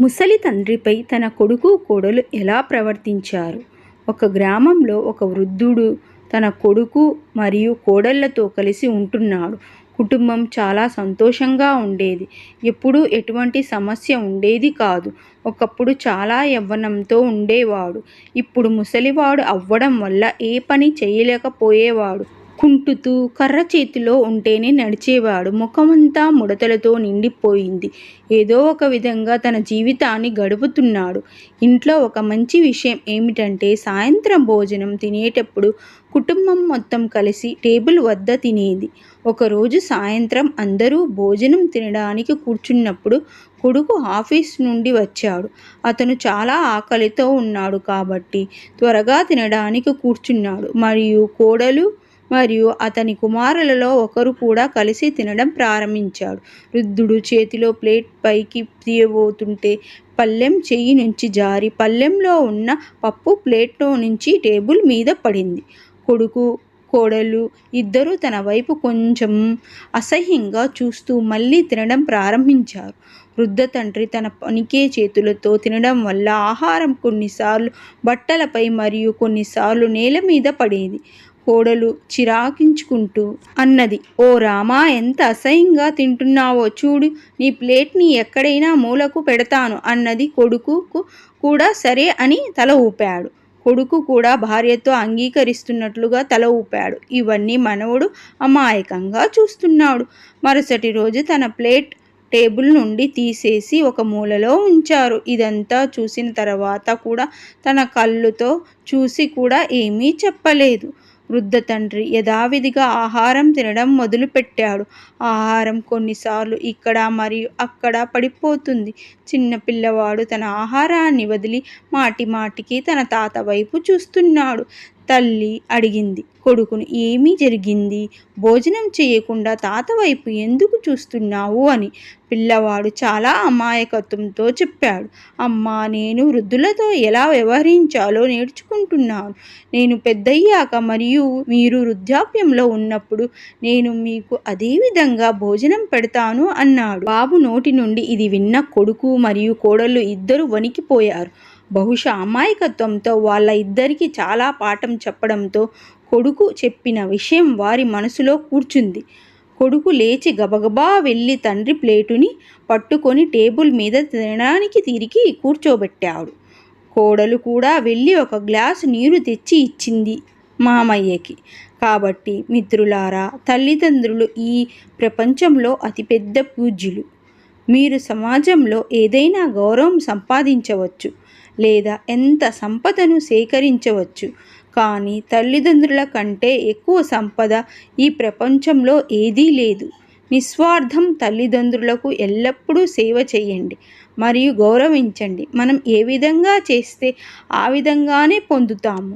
ముసలి తండ్రిపై తన కొడుకు కోడలు ఎలా ప్రవర్తించారు? ఒక గ్రామంలో ఒక వృద్ధుడు తన కొడుకు మరియు కోడళ్ళతో కలిసి ఉంటున్నాడు. కుటుంబం చాలా సంతోషంగా ఉండేది. ఎప్పుడూ ఎటువంటి సమస్య ఉండేది కాదు. ఒకప్పుడు చాలా యవ్వనంతో ఉండేవాడు. ఇప్పుడు ముసలివాడు అవ్వడం వల్ల ఏ పని చేయలేకపోయేవాడు. కుంటుతూ కర్ర చేతిలో ఉంటేనే నడిచేవాడు. ముఖమంతా ముడతలతో నిండిపోయింది. ఏదో ఒక విధంగా తన జీవితాన్ని గడుపుతున్నాడు. ఇంట్లో ఒక మంచి విషయం ఏమిటంటే సాయంత్రం భోజనం తినేటప్పుడు కుటుంబం మొత్తం కలిసి టేబుల్ వద్ద తినేది. ఒకరోజు సాయంత్రం అందరూ భోజనం తినడానికి కూర్చున్నప్పుడు కొడుకు ఆఫీస్ నుండి వచ్చాడు. అతను చాలా ఆకలితో ఉన్నాడు కాబట్టి త్వరగా తినడానికి కూర్చున్నాడు. మరియు కోడలు మరియు అతని కుమారులలో ఒకరు కూడా కలిసి తినడం ప్రారంభించాడు. వృద్ధుడు చేతిలో ప్లేట్ పైకి తీయబోతుంటే పళ్ళెం చెయ్యి నుంచి జారి పల్లెంలో ఉన్న పప్పు ప్లేట్లో నుంచి టేబుల్ మీద పడింది. కొడుకు కోడలు ఇద్దరూ తన వైపు కొంచెం అసహ్యంగా చూస్తూ మళ్ళీ తినడం ప్రారంభించారు. వృద్ధ తండ్రి తన పనికే చేతులతో తినడం వల్ల ఆహారం కొన్నిసార్లు బట్టలపై మరియు కొన్నిసార్లు నేల మీద పడేది. కోడలు చిరాకించుకుంటూ అన్నది ఓ రామా ఎంత అసహ్యంగా తింటున్నావో చూడు నీ ప్లేట్ని ఎక్కడైనా మూలకు పెడతాను అన్నది కొడుకుకు కూడా సరే అని తల ఊపాడు. కొడుకు కూడా భార్యతో అంగీకరిస్తున్నట్లుగా తల ఊపాడు. ఇవన్నీ మనవడు అమాయకంగా చూస్తున్నాడు. మరుసటి రోజు తన ప్లేట్ టేబుల్ నుండి తీసేసి ఒక మూలలో ఉంచారు. ఇదంతా చూసిన తర్వాత కూడా తన కళ్ళుతో చూసి కూడా ఏమీ చెప్పలేదు. వృద్ధ తండ్రి యథావిధిగా ఆహారం తినడం మొదలుపెట్టాడు. ఆహారం కొన్నిసార్లు ఇక్కడ మరియు అక్కడ పడిపోతుంది. చిన్న పిల్లవాడు తన ఆహారాన్ని వదిలి మాటి మాటికి తన తాత వైపు చూస్తున్నాడు. తల్లి అడిగింది. కొడుకును ఏమీ జరిగింది? భోజనం చేయకుండా తాత వైపు ఎందుకు చూస్తున్నావు అని పిల్లవాడు చాలా అమాయకత్వంతో చెప్పాడు. అమ్మా నేను వృద్ధులతో ఎలా వ్యవహరించాలో నేర్చుకుంటున్నాను. నేను పెద్దయ్యాక మరియు మీరు వృద్ధాప్యంలో ఉన్నప్పుడు నేను మీకు అదే విధంగా భోజనం పెడతాను అన్నాడు. బాబు నోటి నుండి ఇది విన్న కొడుకు మరియు కోడళ్ళు ఇద్దరు వణికిపోయారు. బహుశా అమాయకత్వంతో వాళ్ళ ఇద్దరికి చాలా పాఠం చెప్పడంతో కొడుకు చెప్పిన విషయం వారి మనసులో కూర్చుంది. కొడుకు లేచి గబగబా వెళ్ళి తండ్రి ప్లేటుని పట్టుకొని టేబుల్ మీద తినడానికి తిరిగి కూర్చోబెట్టాడు. కోడలు కూడా వెళ్ళి ఒక గ్లాసు నీరు తెచ్చి ఇచ్చింది మామయ్యకి. కాబట్టి మిత్రులారా తల్లిదండ్రులు ఈ ప్రపంచంలో అతిపెద్ద పూజ్యులు. మీరు సమాజంలో ఏదైనా గౌరవం సంపాదించవచ్చు లేదా ఎంత సంపదను సేకరించవచ్చు. కానీ తల్లిదండ్రుల కంటే ఎక్కువ సంపద ఈ ప్రపంచంలో ఏదీ లేదు. నిస్వార్థం తల్లిదండ్రులకు ఎల్లప్పుడూ సేవ చేయండి మరియు గౌరవించండి. మనం ఏ విధంగా చేస్తే ఆ విధంగానే పొందుతాము.